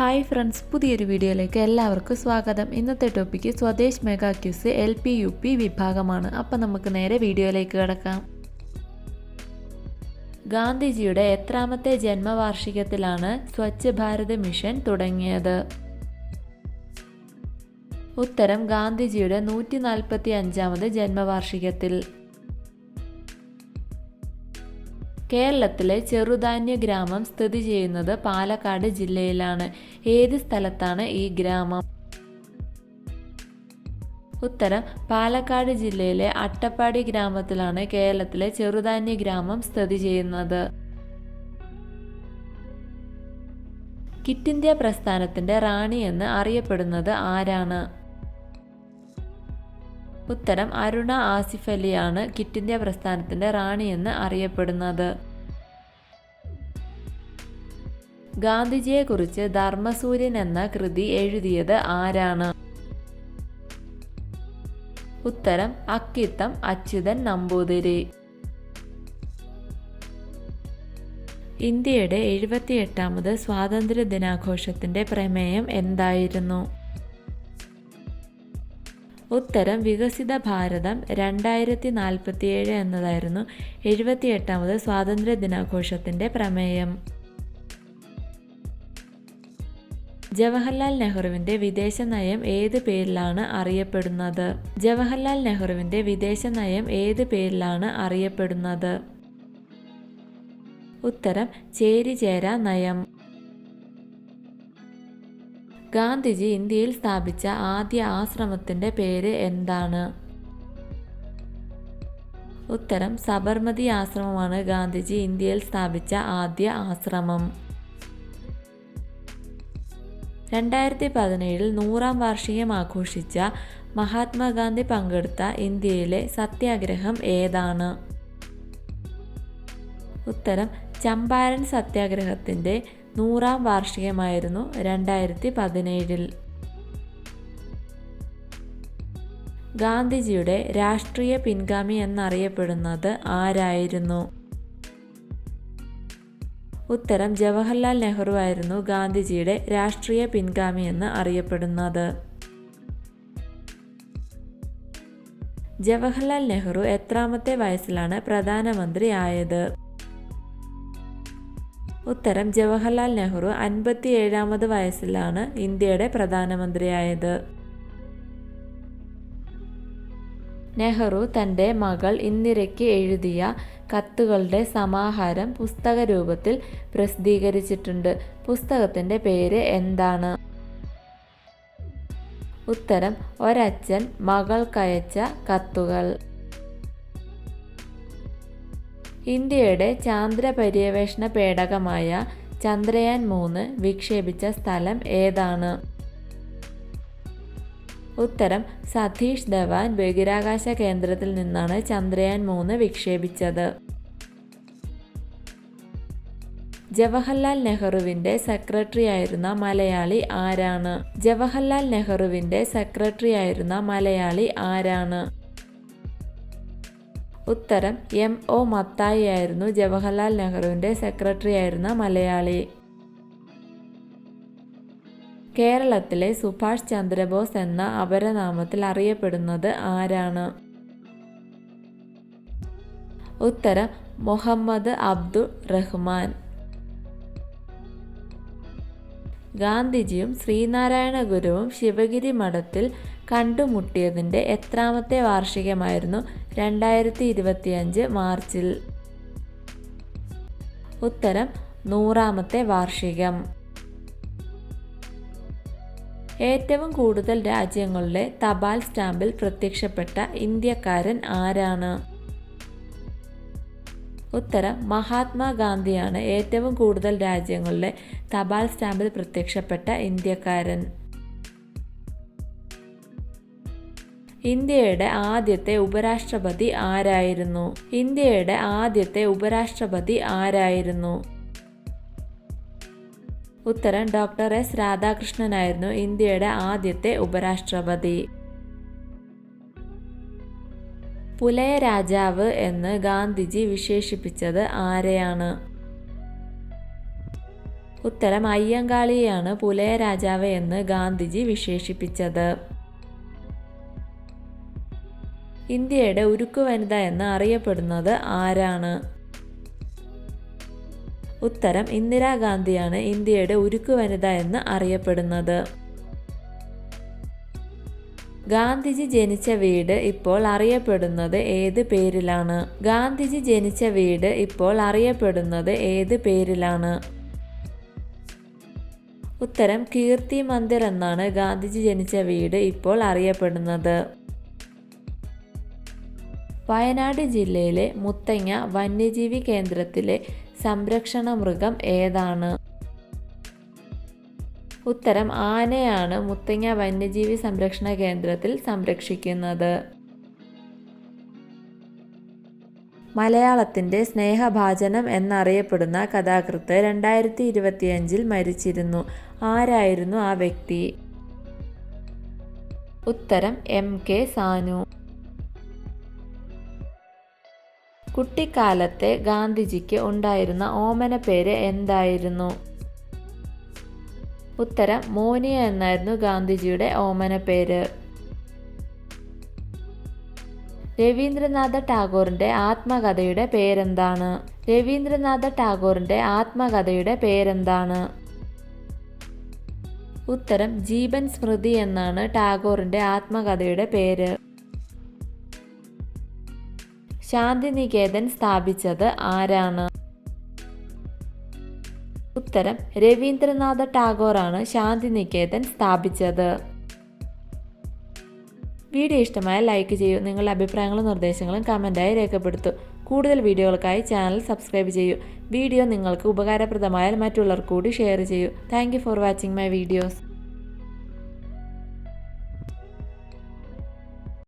Hi friends പുതിയൊരു വീഡിയോയിലേക്ക് എല്ലാവർക്കും സ്വാഗതം. ഇന്നത്തെ topic Swadesh mega quiz L P U P വിഭാഗമാണ്. അപ്പം നമുക്ക് നേരെ വീഡിയോയിലേക്ക് കിടക്കാം. ഗാന്ധിജിയുടെ എത്രാമത്തെ ജന്മവാർഷികത്തിലാണ് സ്വച്ഛ് ഭാരത് മിഷൻ തുടങ്ങിയത്. ഉത്തരം ഗാന്ധിജിയുടെ നൂറ്റി നാൽപ്പത്തി അഞ്ചാമത് ജന്മവാർഷികത്തിൽ. കേരളത്തിലെ ചെറുധാന്യ ഗ്രാമം സ്ഥിതി ചെയ്യുന്നത് പാലക്കാട് ജില്ലയിലാണ്. ഏത് സ്ഥലത്താണ് ഈ ഗ്രാമം? ഉത്തരം പാലക്കാട് ജില്ലയിലെ അട്ടപ്പാടി ഗ്രാമത്തിലാണ് കേരളത്തിലെ ചെറുധാന്യ ഗ്രാമം സ്ഥിതി ചെയ്യുന്നത്. കിറ്റ് ഇന്ത്യ റാണി എന്ന് അറിയപ്പെടുന്നത് ആരാണ്? ഉത്തരം അരുണ ആസിഫ് അലിയാണ് കിറ്റ് ഇന്ത്യ പ്രസ്ഥാനത്തിന്റെ റാണിയെന്ന് അറിയപ്പെടുന്നത്. ഗാന്ധിജിയെക്കുറിച്ച് ധർമ്മസൂര്യൻ എന്ന കൃതി എഴുതിയത് ആരാണ്? ഉത്തരം അക്കിത്തം അച്യുതൻ നമ്പൂതിരി. ഇന്ത്യയുടെ എഴുപത്തിയെട്ടാമത് സ്വാതന്ത്ര്യ ദിനാഘോഷത്തിന്റെ പ്രമേയം എന്തായിരുന്നു? ഉത്തരം വികസിത ഭാരതം രണ്ടായിരത്തി നാൽപ്പത്തിയേഴ് എന്നതായിരുന്നു എഴുപത്തിയെട്ടാമത് സ്വാതന്ത്ര്യ ദിനാഘോഷത്തിന്റെ പ്രമേയം. ജവഹർലാൽ നെഹ്റുവിന്റെ വിദേശ നയം ഏത് പേരിലാണ് അറിയപ്പെടുന്നത്? ജവഹർലാൽ നെഹ്റുവിന്റെ വിദേശ നയം ഏത് പേരിലാണ് അറിയപ്പെടുന്നത്? ഉത്തരം ചേരിചേര നയം. ഗാന്ധിജി ഇന്ത്യയിൽ സ്ഥാപിച്ച ആദ്യ ആശ്രമത്തിന്റെ പേര് എന്താണ്? ഉത്തരം സബർമതി ആശ്രമമാണ് ഗാന്ധിജി ഇന്ത്യയിൽ സ്ഥാപിച്ച ആദ്യ ആശ്രമം. രണ്ടായിരത്തി പതിനേഴിൽ നൂറാം വാർഷികം ആഘോഷിച്ച മഹാത്മാഗാന്ധി പങ്കെടുത്ത ഇന്ത്യയിലെ സത്യാഗ്രഹം ഏതാണ്? ഉത്തരം ചമ്പാരൻ സത്യാഗ്രഹത്തിന്റെ നൂറാം വാർഷികമായിരുന്നു രണ്ടായിരത്തി പതിനേഴിൽ ഗാന്ധിജിയുടെ രാഷ്ട്രീയ പിൻഗാമി എന്നറിയപ്പെടുന്നത് ആരായിരുന്നു? ഉത്തരം ജവഹർലാൽ നെഹ്റു ആയിരുന്നു ഗാന്ധിജിയുടെ രാഷ്ട്രീയ പിൻഗാമി എന്ന് അറിയപ്പെടുന്നത്. ജവഹർലാൽ നെഹ്റു എത്രാമത്തെ വയസ്സിലാണ് പ്രധാനമന്ത്രി ആയത് ഉത്തരം ജവഹർലാൽ നെഹ്റു അൻപത്തി ഏഴാമത് വയസ്സിലാണ് ഇന്ത്യയുടെ പ്രധാനമന്ത്രിയായത്. നെഹ്റു തന്റെ മകൾ ഇന്ദിരയ്ക്ക് എഴുതിയ കത്തുകളുടെ സമാഹാരം പുസ്തക രൂപത്തിൽ പ്രസിദ്ധീകരിച്ചിട്ടുണ്ട്. പുസ്തകത്തിന്റെ പേര് എന്താണ്? ഉത്തരം ഒരച്ഛൻ മകൾക്കയച്ച കത്തുകൾ. ഇന്ത്യയുടെ ചാന്ദ്ര പര്യവേഷണ പേടകമായ ചന്ദ്രയാൻ മൂന്ന് വിക്ഷേപിച്ച സ്ഥലം ഏതാണ്? ഉത്തരം സതീഷ് ധവാൻ ബഹിരാകാശ കേന്ദ്രത്തിൽ നിന്നാണ് ചന്ദ്രയാൻ മൂന്ന് വിക്ഷേപിച്ചത്. ജവഹർലാൽ നെഹ്റുവിന്റെ സെക്രട്ടറി ആയിരുന്ന മലയാളി ആരാണ്? ജവഹർലാൽ നെഹ്റുവിന്റെ സെക്രട്ടറി ആയിരുന്ന മലയാളി ആരാണ്? ഉത്തരം എം ഒ മത്തായി ആയിരുന്നു. ജവഹർലാൽ നെഹ്റുവിന്റെ സെക്രട്ടറി ആയിരുന്ന മലയാളി. കേരളത്തിലെ സുഭാഷ് ചന്ദ്രബോസ് എന്ന അപരനാമത്തിൽ അറിയപ്പെടുന്നത് ആരാണ്? ഉത്തരം മുഹമ്മദ് അബ്ദുൾ റഹ്മാൻ. ഗാന്ധിജിയും ശ്രീനാരായണ ഗുരുവും ശിവഗിരി മഠത്തിൽ കണ്ടുമുട്ടിയതിന്റെ എത്രാമത്തെ വാർഷികമായിരുന്നു രണ്ടായിരത്തി ഇരുപത്തിയഞ്ച് മാർച്ചിൽ. ഉത്തരം നൂറാമത്തെ വാർഷികം. ഏറ്റവും കൂടുതൽ രാജ്യങ്ങളുടെ തപാൽ സ്റ്റാമ്പിൽ പ്രത്യക്ഷപ്പെട്ട ഇന്ത്യക്കാരൻ ആരാണ്? ഉത്തരം മഹാത്മാഗാന്ധിയാണ് ഏറ്റവും കൂടുതൽ രാജ്യങ്ങളിലെ തപാൽ സ്റ്റാമ്പിൽ പ്രത്യക്ഷപ്പെട്ട ഇന്ത്യക്കാരൻ. ഇന്ത്യയുടെ ആദ്യത്തെ ഉപരാഷ്ട്രപതി ആരായിരുന്നു? ഇന്ത്യയുടെ ആദ്യത്തെ ഉപരാഷ്ട്രപതി ആരായിരുന്നു? ഉത്തരം ഡോക്ടർ എസ്. രാധാകൃഷ്ണനായിരുന്നു ഇന്ത്യയുടെ ആദ്യത്തെ ഉപരാഷ്ട്രപതി. പുലയ രാജാവ് എന്ന് ഗാന്ധിജി വിശേഷിപ്പിച്ചത് ആരെയാണ്? ഉത്തരം അയ്യങ്കാളിയെയാണ് പുലയ രാജാവ് എന്ന് ഗാന്ധിജി വിശേഷിപ്പിച്ചത്. ഇന്ത്യയുടെ ഉരുക്കു വനിത എന്ന് അറിയപ്പെടുന്നത് ആരാണ്? ഉത്തരം ഇന്ദിരാഗാന്ധിയാണ് ഇന്ത്യയുടെ ഉരുക്കു വനിത എന്ന് അറിയപ്പെടുന്നത്. ഗാന്ധിജി ജനിച്ച വീട് ഇപ്പോൾ അറിയപ്പെടുന്നത് ഏത് പേരിലാണ്? ഗാന്ധിജി ജനിച്ച വീട് ഇപ്പോൾ അറിയപ്പെടുന്നത് ഏത് പേരിലാണ്? ഉത്തരം കീർത്തി മന്ദിർ എന്നാണ് ഗാന്ധിജി ജനിച്ച വീട് ഇപ്പോൾ അറിയപ്പെടുന്നത്. വയനാട് ജില്ലയിലെ മുത്തങ്ങ വന്യജീവി കേന്ദ്രത്തിലെ സംരക്ഷണ മൃഗം ഏതാണ്? ഉത്തരം ആനയാണ് മുത്തങ്ങ വന്യജീവി സംരക്ഷണ കേന്ദ്രത്തിൽ സംരക്ഷിക്കുന്നത്. മലയാളത്തിന്റെ സ്നേഹഭാചനം എന്നറിയപ്പെടുന്ന കഥാകൃത്ത് രണ്ടായിരത്തി ഇരുപത്തിയഞ്ചിൽ മരിച്ചിരുന്നു. ആരായിരുന്നു ആ വ്യക്തി? ഉത്തരം എം കെ സാനു. കുട്ടിക്കാലത്തെ ഗാന്ധിജിക്ക് ഉണ്ടായിരുന്ന ഓമന പേര് എന്തായിരുന്നു? ഉത്തരം മോനിയ എന്നായിരുന്നു ഗാന്ധിജിയുടെ ഓമന പേര്. രവീന്ദ്രനാഥ ടാഗോറിന്റെ ആത്മകഥയുടെ പേരെന്താണ്? രവീന്ദ്രനാഥ ടാഗോറിന്റെ ആത്മകഥയുടെ പേരെന്താണ്? ഉത്തരം ജീവൻ സ്മൃതി എന്നാണ് ടാഗോറിന്റെ ആത്മകഥയുടെ പേര്. ശാന്തിനികേതൻ സ്ഥാപിച്ചത് ആരാണ്? ഉത്തരം രവീന്ദ്രനാഥ ടാഗോറാണ് ശാന്തിനികേതൻ സ്ഥാപിച്ചത്. വീഡിയോ ഇഷ്ടമായ ലൈക്ക് ചെയ്യൂ നിങ്ങളുടെ അഭിപ്രായങ്ങളും നിർദ്ദേശങ്ങളും കമന്റായി രേഖപ്പെടുത്തൂ. കൂടുതൽ വീഡിയോകൾക്കായി ചാനൽ സബ്സ്ക്രൈബ് ചെയ്യൂ. വീഡിയോ നിങ്ങൾക്ക് ഉപകാരപ്രദമായാൽ മറ്റുള്ളവർ കൂടി ഷെയർ ചെയ്യൂ. Thank for watching my videos.